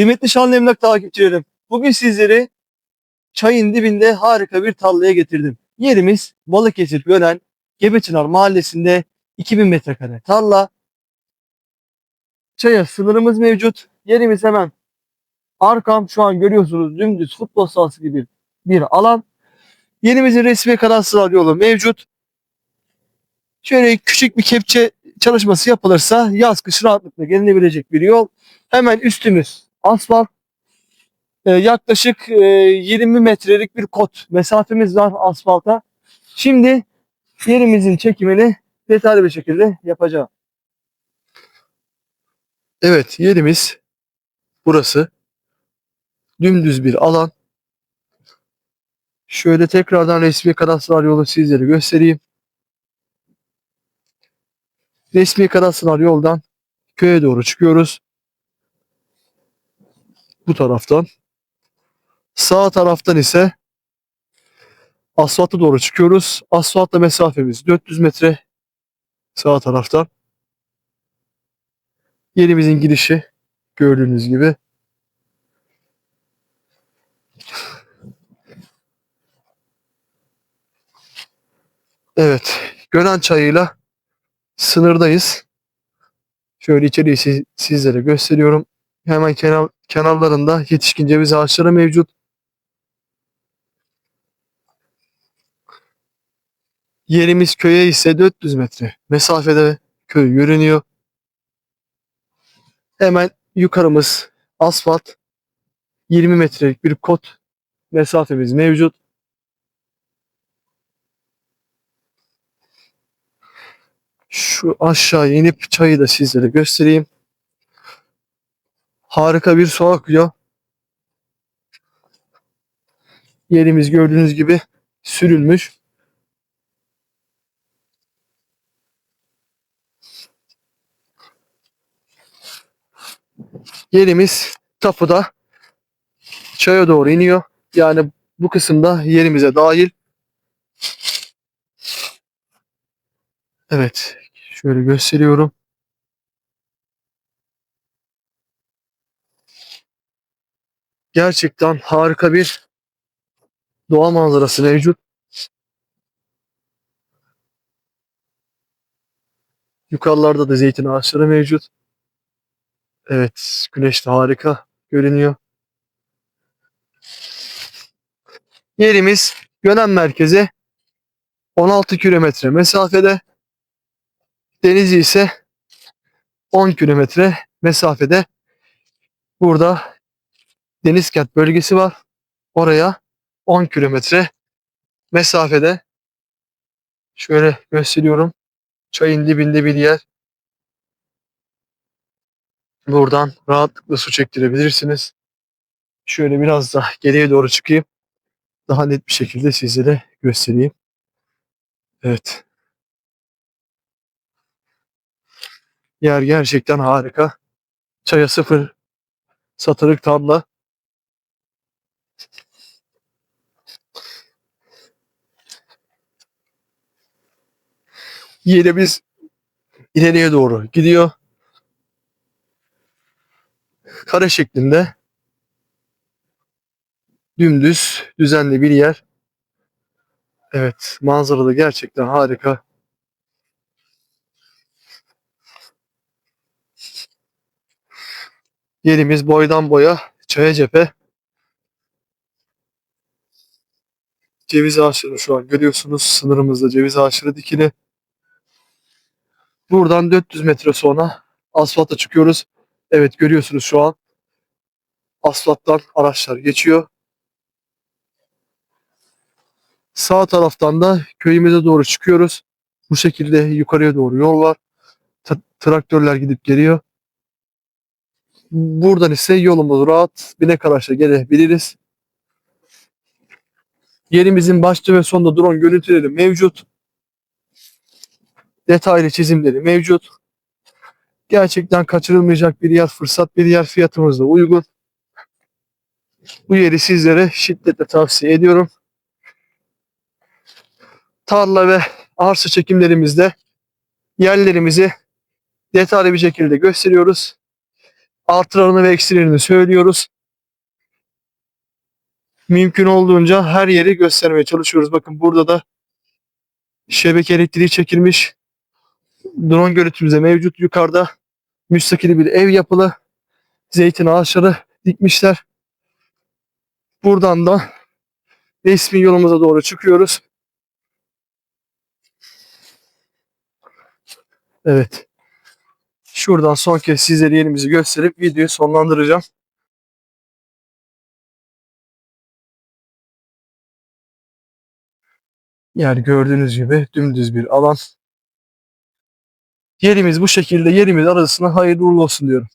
Kıymetli Şanlı Emlak takipçilerim, bugün sizleri çayın dibinde harika bir tarlaya getirdim. Yerimiz Balıkesir Gönen Gebeçınar mahallesinde 2000 metrekare tarla. Çaya sınırımız mevcut. Yerimiz hemen arkam şu an görüyorsunuz dümdüz futbol sahası gibi bir alan. Yerimizin resmi kadastral yolu mevcut. Şöyle küçük bir kepçe çalışması yapılırsa yaz kış rahatlıkla gelinebilecek bir yol. Hemen üstümüz asfalt. Ee, yaklaşık e, 20 metrelik bir kot mesafemiz var asfalta. Şimdi yerimizin çekimini detaylı bir şekilde yapacağım. Evet yerimiz burası. Dümdüz bir alan. Şöyle tekrardan resmi kadastral yolu sizlere göstereyim. Resmi kadastral yoldan köye doğru çıkıyoruz. Bu taraftan. Sağ taraftan ise asfalta doğru çıkıyoruz. Asfaltla mesafemiz 400 metre sağ taraftan. Yerimizin girişi gördüğünüz gibi. Evet, Gönen çayıyla sınırdayız. Şöyle içeriği siz- sizlere gösteriyorum. Hemen kenar, kenarlarında yetişkin ceviz ağaçları mevcut. Yerimiz köye ise 400 metre mesafede köy görünüyor. Hemen yukarımız asfalt. 20 metrelik bir kot mesafemiz mevcut. Şu aşağı inip çayı da sizlere göstereyim. Harika bir su akıyor. Yerimiz gördüğünüz gibi sürülmüş. Yerimiz tapuda çaya doğru iniyor. Yani bu kısımda yerimize dahil. Evet, şöyle gösteriyorum. Gerçekten harika bir doğa manzarası mevcut. Yukarılarda da zeytin ağaçları mevcut. Evet, güneş de harika görünüyor. Yerimiz Gönen merkeze 16 kilometre mesafede. Denizli ise 10 kilometre mesafede. Burada Denizkent bölgesi var. Oraya 10 kilometre mesafede. Şöyle gösteriyorum. Çayın dibinde bir yer. Buradan rahatlıkla su çektirebilirsiniz. Şöyle biraz da geriye doğru çıkayım. Daha net bir şekilde sizlere göstereyim. Evet. Yer gerçekten harika. Çaya sıfır satırık tarla. Yerimiz ileriye doğru gidiyor. Kare şeklinde dümdüz düzenli bir yer. Evet manzara da gerçekten harika. Yerimiz boydan boya çaya cephe. Ceviz ağaçları şu an görüyorsunuz. Sınırımızda ceviz ağaçları dikili. Buradan 400 metre sonra asfalta çıkıyoruz. Evet görüyorsunuz şu an asfalttan araçlar geçiyor. Sağ taraftan da köyümüze doğru çıkıyoruz. Bu şekilde yukarıya doğru yol var. Tra- traktörler gidip geliyor. Buradan ise yolumuz rahat. Binek araçla gelebiliriz. Yerimizin başta ve sonunda drone görüntüleri mevcut. Detaylı çizimleri mevcut. Gerçekten kaçırılmayacak bir yer, fırsat bir yer fiyatımız da uygun. Bu yeri sizlere şiddetle tavsiye ediyorum. Tarla ve arsa çekimlerimizde yerlerimizi detaylı bir şekilde gösteriyoruz. artılarını ve eksilerini söylüyoruz. Mümkün olduğunca her yeri göstermeye çalışıyoruz. Bakın burada da şebeke elektriği çekilmiş. Drone görüntümüzde mevcut. Yukarıda müstakil bir ev yapılı. Zeytin ağaçları dikmişler. Buradan da resmi yolumuza doğru çıkıyoruz. Evet. Şuradan son kez sizlere yerimizi gösterip videoyu sonlandıracağım. Yani gördüğünüz gibi dümdüz bir alan. Yerimiz bu şekilde yerimiz arasına hayırlı uğurlu olsun diyorum.